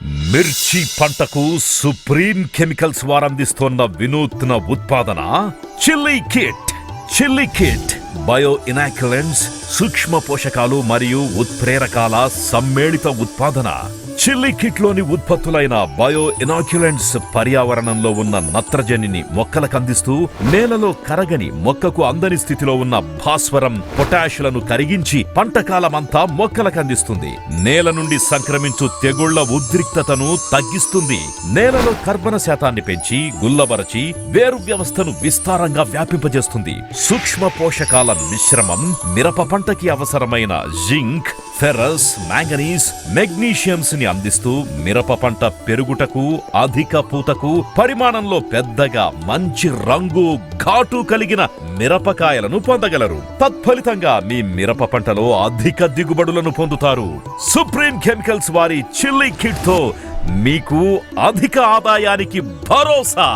మిర్చి పంటకు supreme chemicals వారందిస్తోన్న వినూత్న ఉత్పాదన chilli kit chilli kit bio inoculants సూక్ష్మ పోషకాలు మరియు ఉత్ప్రేరకాల సమ్మేళిత ఉత్పాదన. చిల్లీ కిట్లోని ఉత్పత్తులైన బయో ఇనాక్యులెంట్స్ పర్యావరణంలో ఉన్న నత్రజనిని మొక్కలకు అందిస్తూ నేలలో కరగని మొక్కకు అందని స్థితిలో ఉన్న భాస్వరం పొటాషులను కరిగించి పంటకాలమంతా మొక్కలకు అందిస్తుంది. నేల నుండి సంక్రమించు తెగుళ్ళ ఉద్రిక్తతను తగ్గిస్తుంది. నేలలో కర్బన శాతాన్ని పెంచి గుల్లబరచి వేరు వ్యవస్థను విస్తారంగా వ్యాపింపజేస్తుంది. సూక్ష్మ పోషకాల మిశ్రమం మిరప పంటకి అవసరమైన జింక్ ఫెరస్ మాంగనీస్ మెగ్నీషియంస్ని అందిస్తూ మిరప పంట పెరుగుటకు అధిక పూతకు పరిమాణంలో పెద్దగా మంచి రంగు ఘాటు కలిగిన మిరపకాయలను పొందగలరు. తత్ఫలితంగా మీ మిరప పంటలో అధిక దిగుబడులను పొందుతారు. సుప్రీం కెమికల్స్ వారి చిల్లీ కిట్తో మీకు అధిక ఆదాయానికి భరోసా!